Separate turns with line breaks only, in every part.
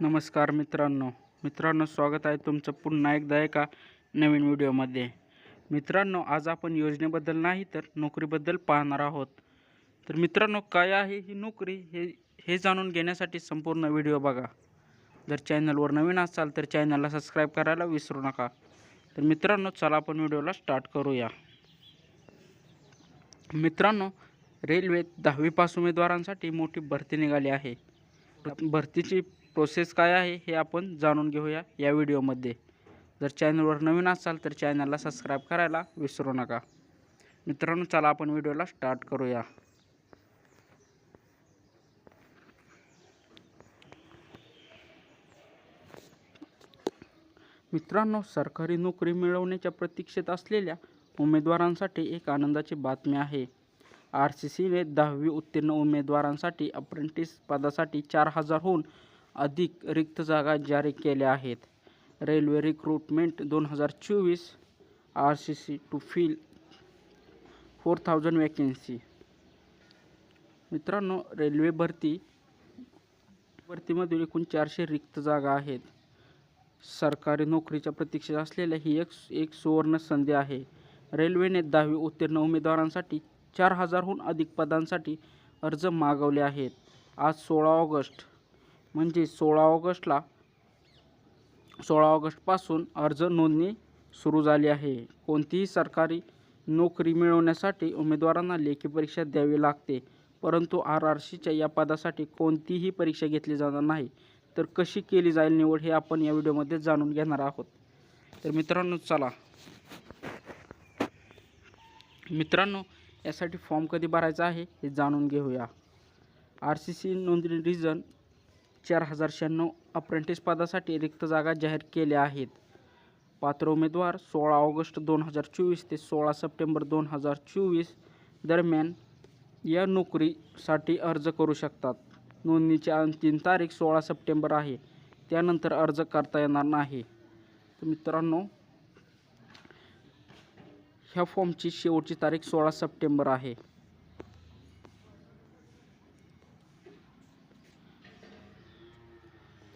नमस्कार मित्रांनो. मित्रांनो स्वागत आहे तुमचं पुन्हा एकदा एका नवीन व्हिडिओमध्ये. मित्रांनो आज आपण योजनेबद्दल नाही तर नोकरीबद्दल पाहणार आहोत. तर मित्रांनो काय आहे ही नोकरी हे हे जाणून घेण्यासाठी संपूर्ण व्हिडिओ बघा. जर चॅनलवर नवीन असाल तर चॅनलला सबस्क्राईब करायला विसरू नका. तर मित्रांनो चला आपण व्हिडिओला स्टार्ट करूया. मित्रांनो रेल्वेत दहावीपासून उमेदवारांसाठी मोठी भरती निघाली आहे. भरतीची प्रोसेस काय आहे हे आपण जाणून घेऊया या व्हिडिओमध्ये. जर चॅनलवर नवीन असाल तर चॅनलला सबस्क्राईब करायला विसरू नका. मित्रांनो चला आपण व्हिडिओला स्टार्ट करूया. मित्रांनो सरकारी नोकरी मिळवण्याच्या प्रतीक्षेत असलेल्या उमेदवारांसाठी एक आनंदाची बातमी आहे. आर सी सीने दहावी उत्तीर्ण उमेदवारांसाठी अप्रेंटिस पदासाठी चार हजारहून अधिक रिक्त जागा जारी केल्या आहेत. रेल्वे रिक्रुटमेंट दोन हजार चोवीस R C C to fill four thousand vacancy मित्रांनो रेल्वे भरती भरतीमधील एकूण चारशे रिक्त जागा आहेत. सरकारी नोकरीच्या प्रतीक्षेत असलेल्या ही एक एक सुवर्ण संधी आहे. रेल्वेने दहावी उत्तीर्ण उमेदवारांसाठी चार हजारहून अधिक पदांसाठी अर्ज मागवले आहेत. आज सोळा ऑगस्ट म्हणजे सोळा ऑगस्टला सोळा ऑगस्टपासून अर्ज नोंदणी सुरू झाली आहे. कोणतीही सरकारी नोकरी मिळवण्यासाठी उमेदवारांना लेखी परीक्षा द्यावी लागते परंतु आर आर सीच्या या पदासाठी कोणतीही परीक्षा घेतली जाणार नाही. तर कशी केली जाईल निवड हे आपण या व्हिडिओमध्ये जाणून घेणार आहोत. तर मित्रांनो चला. मित्रांनो यासाठी फॉर्म कधी भरायचा आहे हे जाणून घेऊया. आर सी सी नोंदणी रिजन चार हजार शहाण्णव अप्रेंटिस पदासाठी रिक्त जागा जाहीर केल्या आहेत. पात्र उमेदवार सोळा ऑगस्ट दोन हजार चोवीस ते सोळा सप्टेंबर दोन हजार चोवीस दरम्यान या नोकरीसाठी अर्ज करू शकतात. नोंदणीची अंतिम तारीख सोळा सप्टेंबर आहे. त्यानंतर अर्ज करता येणार नाही. तर मित्रांनो ह्या फॉर्मची शेवटची तारीख सोळा सप्टेंबर आहे.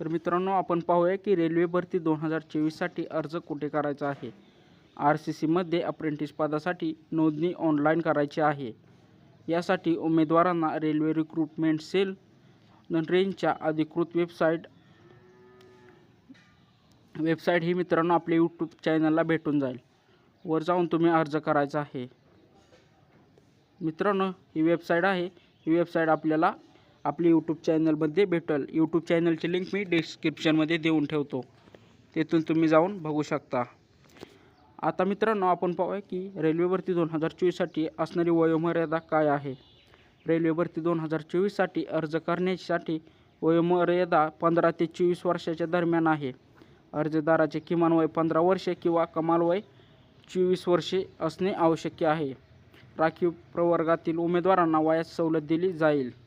तर मित्रांनो आपण पाहूया की रेल्वे भरती दोन हजार चोवीससाठी अर्ज कुठे करायचा आहे? आर सी सीमध्ये अप्रेंटिस पदासाठी नोंदणी ऑनलाईन करायची आहे. यासाठी उमेदवारांना रेल्वे रिक्रुटमेंट सेल रेंजच्या अधिकृत वेबसाईट वेबसाईट ही मित्रांनो आपल्या यूट्यूब चॅनलला भेटून जाईल. वर जाऊन तुम्ही अर्ज करायचा आहे. मित्रांनो ही वेबसाईट आहे. ही वेबसाईट आपल्याला आपली यूट्यूब चॅनलमध्ये भेटेल. यूट्यूब चॅनलची लिंक मी डिस्क्रिप्शनमध्ये देऊन ठेवतो. तेथून तुम्ही जाऊन बघू शकता. आता मित्रांनो आपण पाहूया की रेल्वे भरती दोन हजार चोवीससाठी असणारी वयोमर्यादा काय आहे? रेल्वे भरती दोन हजार चोवीससाठी अर्ज करण्यासाठी वयोमर्यादा पंधरा ते चोवीस वर्षाच्या दरम्यान आहे. अर्जदाराचे किमान वय पंधरा वर्षे किंवा कमाल वय चोवीस वर्षे असणे आवश्यक आहे. राखीव प्रवर्गातील उमेदवारांना वयात सवलत दिली जाईल.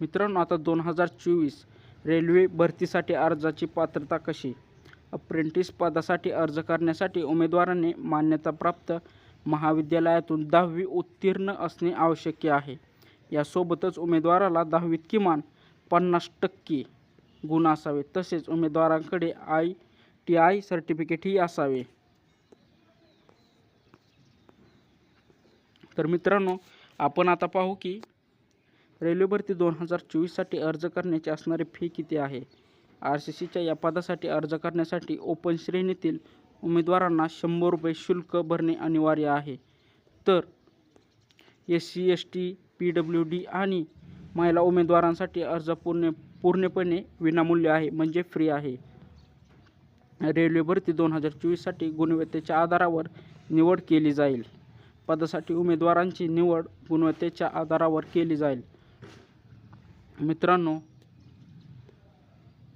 मित्रांनो आता दोन हजार चोवीस रेल्वे भरतीसाठी अर्जाची पात्रता कशी? अप्रेंटिस पदासाठी अर्ज करण्यासाठी उमेदवाराने मान्यताप्राप्त महाविद्यालयातून दहावी उत्तीर्ण असणे आवश्यक आहे. यासोबतच उमेदवाराला दहावीत किमान पन्नास टक्के गुण असावे तसेच उमेदवारांकडे आय टी आय सर्टिफिकेटही असावे. तर मित्रांनो आपण आता पाहू की रेल्वे भरती दोन हजार चोवीससाठी अर्ज करण्याची असणारी फी किती आहे? आर सी सीच्या या पदासाठी अर्ज करण्यासाठी ओपन श्रेणीतील उमेदवारांना शंभर रुपये शुल्क भरणे अनिवार्य आहे. तर S C S T P W D आणि महिला उमेदवारांसाठी अर्ज पूर्ण पूर्णपणे विनामूल्य आहे म्हणजे फ्री आहे. रेल्वे भरती दोन हजार चोवीससाठी गुणवत्तेच्या आधारावर निवड केली जाईल. पदासाठी उमेदवारांची निवड गुणवत्तेच्या आधारावर केली जाईल. मित्रांनो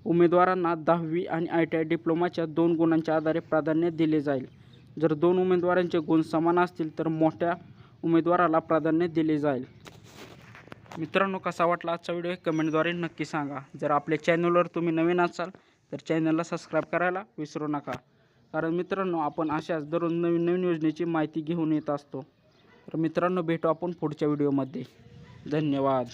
उमेदवारांना दहावी आणि आय टी आय डिप्लोमाच्या दोन गुणांच्या आधारे प्राधान्य दिले जाईल. जर दोन उमेदवारांचे गुण समान असतील तर मोठ्या उमेदवाराला प्राधान्य दिले जाईल. मित्रांनो कसा वाटला आजचा व्हिडिओ कमेंटद्वारे नक्की सांगा. जर आपल्या चॅनलवर तुम्ही नवीन असाल तर चॅनलला सबस्क्राईब करायला विसरू नका. कारण मित्रांनो आपण अशाच दररोज नवीन नवीन योजनेची माहिती घेऊन येत असतो. तर मित्रांनो भेटू आपण पुढच्या व्हिडिओमध्ये. धन्यवाद.